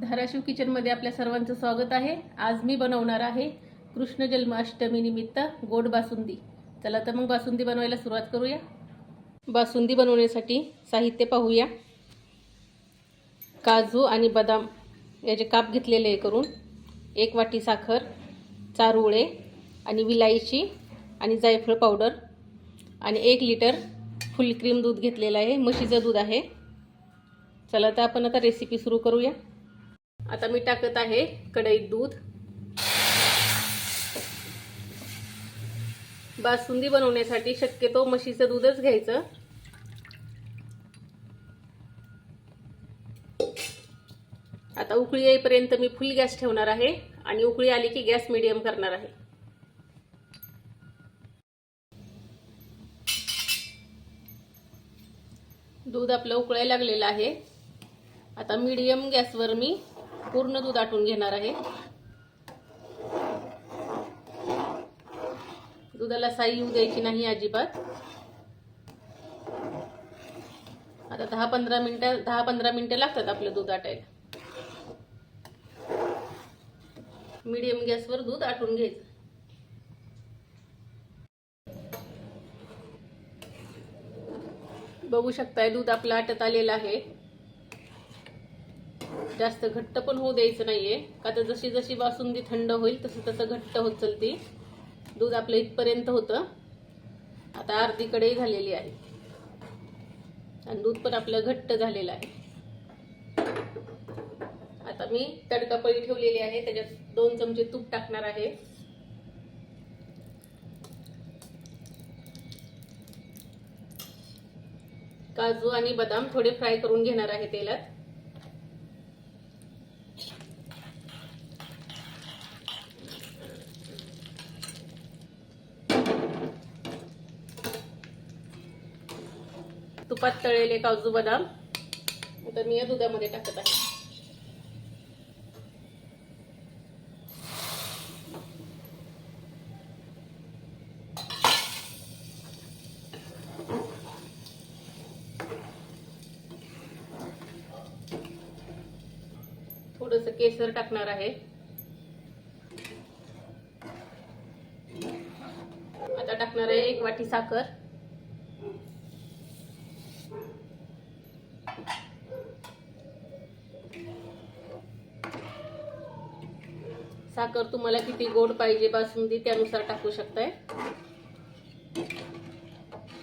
धाराशिव किचनमध्ये आपल्या सर्वांचं स्वागत आहे. आज मी बनवणार आहे कृष्ण जन्माष्टमी निमित्त गोड बासुंदी. चला तर मग बासुंदी बनवायला सुरुवात करूया. बासुंदी बनवण्यासाठी साहित्य पाहूया. काजू आणि बदाम याचे काप घेतलेले आहे करून एक वाटी साखर चारुळे आणि विलायची आणि जायफळ पावडर आणि एक लिटर फुल क्रीम दूध घेतलेलं आहे. म्हशीचं दूध आहे. चला तर आपण आता रेसिपी सुरू करूया. आता मी टाकत आहे कढईत दूध. बासुंदी बनवण्यासाठी शक्यतो म्हशीचं दूधच घ्यायचं. आता उकळी येईपर्यंत मी फुल गॅस ठेवणार आहे आणि उकळी आली की गॅस मिडियम करणार आहे. दूध आपलं उकळायला लागलेलं आहे. आता मीडियम गॅसवर मी पूर्ण दूध आटून घेणार आहे. दुधाला साई येऊ द्यायची नाही अजिबात. आता दहा पंधरा मिनटं दहा पंधरा मिनिटं लागतात आपलं दूध आटायला. मीडियम गॅसवर दूध आटून घ्यायचं. बघू शकताय दूध आपलं आटत आलेलं आहे. जास्त घट्ट पण होऊ द्यायचं नाहीये. का तर जशी जशी बासुंदी थंड होईल तसं तसं घट्ट होत चलती. दूध आपलं इथपर्यंत होतं. आता अर्धी कढई झालेली आहे. आणि दूध पण आपलं घट्ट झालेलं आहे. आता मी तडका पळी ठेवलेली आहे. त्याच्यात दोन चमचे तूप टाकणार आहे. काजू आणि बदाम थोडे फ्राय करून घेणार आहे तेलात. तुपात तळलेले काजू बदाम. आता मी या दुधामध्ये टाकत आहे. थोडस केसर टाकणार आहे. आता टाकणार आहे एक वाटी साखर. साखर तुम्हाला किती गोड पाहिजे बासुंदी त्यानुसार टाकू शकताय.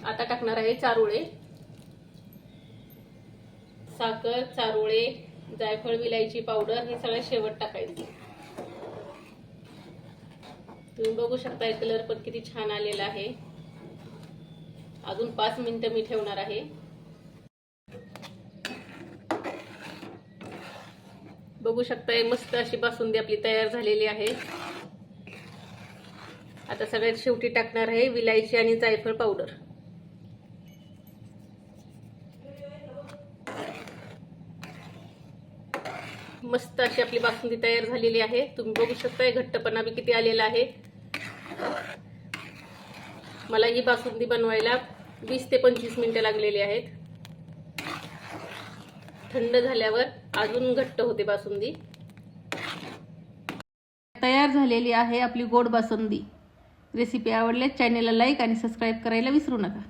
आता टाकणार आहे चारोळे. साखर चारोळे जायफळ विलायची पावडर हे सगळं शेवट टाकायचं. तुम्ही बघू शकताय कलर पण किती छान आलेला आहे. अजून पाच मिनिटं मी ठेवणार आहे. बघू शकताय मस्त अशी बासुंदी आपली तयार झालेली आहे. आता सगळ्यात शेवटी टाकणार आहे विलायची आणि जायफळ पावडर. मस्त अशी आपली बासुंदी तयार झालेली आहे. तुम्ही बघू शकताय घट्टपणा बी किती आलेला आहे. मला ही बासुंदी बनवायला वीस ते पंचवीस मिनिटं लागलेली आहेत. थंड झाल्यावर अजून घट्ट होते बासुंदी. तयार झालेली आहे आपली गोड बासुंदी. रेसिपी आवडल्यास चॅनेलला लाईक आणि सबस्क्राईब करायला विसरू नका.